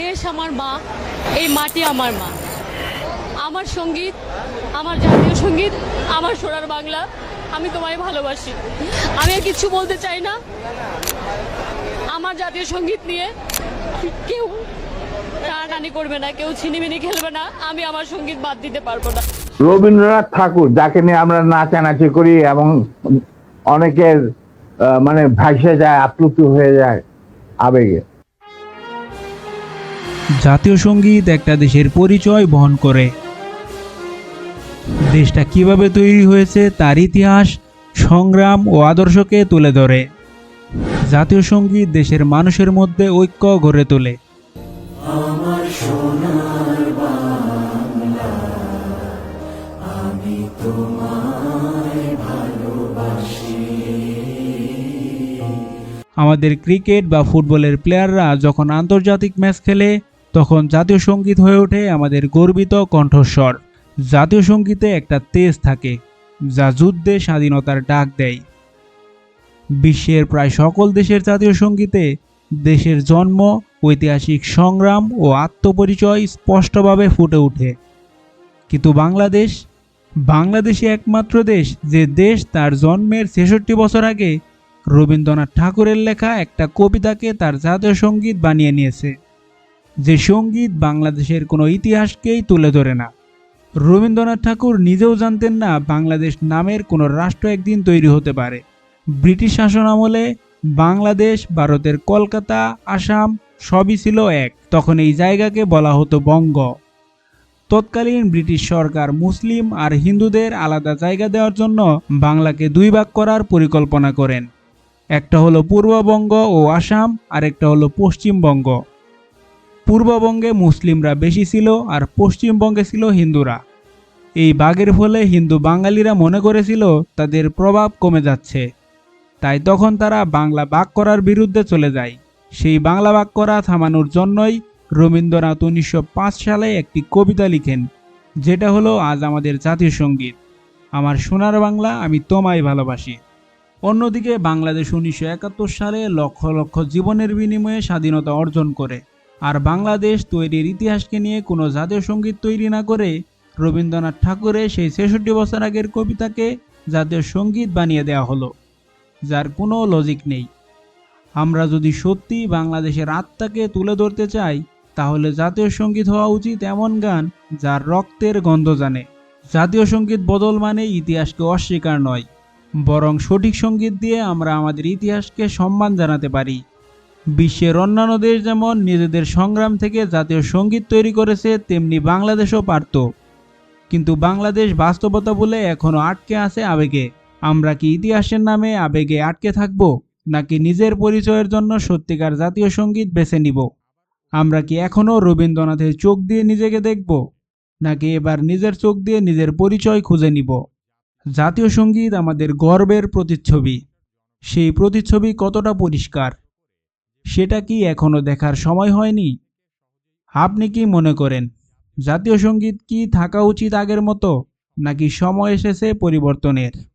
দেশ আমার মা, এই মাটি আমার মা। আমার সংগীত, আমার জাতীয় সংগীত, আমার সোনার বাংলা, আমি তোমায় ভালোবাসি। আমি আর কিছু বলতে চাই না। আমার জাতীয় সংগীত নিয়ে কেউ টানাটানি করবে না, কেউ ছিনিমিনি খেলবে না। আমি আমার সংগীত বাদ দিতে পারব না। রবীন্দ্রনাথ ঠাকুর, যাকে নিয়ে আমরা নাচানাচি করি এবং অনেকের মানে ভাসে যায় আপ্লুত হয়ে যায় আবেগে। জাতীয় সংগীত একটা দেশের পরিচয় বহন করে। দেশটা কীভাবে তৈরি হয়েছে তার ইতিহাস সংগ্রাম ও আদর্শকে তুলে ধরে। জাতীয় সংগীত দেশের মানুষের মধ্যে ঐক্য গড়ে তোলে। আমাদের ক্রিকেট বা ফুটবলের প্লেয়াররা যখন আন্তর্জাতিক ম্যাচ খেলে তখন জাতীয় সংগীত হয়ে ওঠে আমাদের গর্বিত কণ্ঠস্বর। জাতীয় সঙ্গীতে একটা তেজ থাকে, যা যুদ্ধে স্বাধীনতার ডাক দেয়। বিশ্বের প্রায় সকল দেশের জাতীয় সঙ্গীতে দেশের জন্ম, ঐতিহাসিক সংগ্রাম ও আত্মপরিচয় স্পষ্টভাবে ফুটে ওঠে। কিন্তু বাংলাদেশ, বাংলাদেশই একমাত্র দেশ যে দেশ তার জন্মের ছেষট্টি বছর আগে রবীন্দ্রনাথ ঠাকুরের লেখা একটা কবিতাকে তার জাতীয় সংগীত বানিয়ে নিয়েছে। যে সংগীত বাংলাদেশের কোনো ইতিহাসকেই তুলে ধরে না। রবীন্দ্রনাথ ঠাকুর নিজেও জানতেন না বাংলাদেশ নামের কোনো রাষ্ট্র একদিন তৈরি হতে পারে। ব্রিটিশ শাসন আমলে বাংলাদেশ, ভারতের কলকাতা, আসাম সবই ছিল এক। তখন এই জায়গাকে বলা হতো বঙ্গ। তৎকালীন ব্রিটিশ সরকার মুসলিম আর হিন্দুদের আলাদা জায়গা দেওয়ার জন্য বাংলাকে দুই ভাগ করার পরিকল্পনা করেন। একটা হলো পূর্ববঙ্গ ও আসাম আর একটা হলো পশ্চিমবঙ্গ পূর্ববঙ্গে মুসলিমরা বেশি ছিল আর পশ্চিমবঙ্গে ছিল হিন্দুরা। এই ভাগের ফলে হিন্দু বাঙালিরা মনে করেছিল তাদের প্রভাব কমে যাচ্ছে। তাই তখন তারা বাংলা ভাগ করার বিরুদ্ধে চলে যায়। সেই বাংলা ভাগ করা থামানোর জন্যই রবীন্দ্রনাথ উনিশশো পাঁচ সালে একটি কবিতা লিখেন, যেটা হলো, আজ আমাদের জাতীয় সংগীত। আমার সোনার বাংলা আমি তোমায় ভালোবাসি। অন্যদিকে বাংলাদেশ উনিশশো একাত্তর সালে লক্ষ লক্ষ জীবনের বিনিময়ে স্বাধীনতা অর্জন করে। আর বাংলাদেশ তৈরির ইতিহাসকে নিয়ে কোনো জাতীয় সংগীত তৈরি না করে রবীন্দ্রনাথ ঠাকুরের সেই ছেষট্টি বছর আগের কবিতাকে জাতীয় সংগীত বানিয়ে দেওয়া হলো, যার কোনো লজিক নেই। আমরা যদি সত্যি বাংলাদেশের আত্মাকে তুলে ধরতে চাই, তাহলে জাতীয় সংগীত হওয়া উচিত এমন গান যার রক্তের গন্ধ জানে। জাতীয় সংগীত বদল মানে ইতিহাসকে অস্বীকার নয়, বরং সঠিক সংগীত দিয়ে আমরা আমাদের ইতিহাসকে সম্মান জানাতে পারি। বিশ্বের অন্যান্য দেশ যেমন নিজেদের সংগ্রাম থেকে জাতীয় সংগীত তৈরি করেছে, তেমনি বাংলাদেশও পারত। কিন্তু বাংলাদেশ বাস্তবতা বলে এখনও আটকে আছে আবেগে। আমরা কি ইতিহাসের নামে আবেগে আটকে থাকব, নাকি নিজের পরিচয়ের জন্য সত্যিকার জাতীয় সংগীত বেছে নিব? আমরা কি এখনও রবীন্দ্রনাথের চোখ দিয়ে নিজেকে দেখব, নাকি এবার নিজের চোখ দিয়ে নিজের পরিচয় খুঁজে নিব? জাতীয় সংগীত আমাদের গর্বের প্রতিচ্ছবি। সেই প্রতিচ্ছবি কতটা পরিষ্কার? সেটা কি এখনও দেখার সময় হয়নি? আপনি কি মনে করেন, জাতীয় সংগীত কি থাকা উচিত আগের মতো, নাকি সময় এসেছে পরিবর্তনের?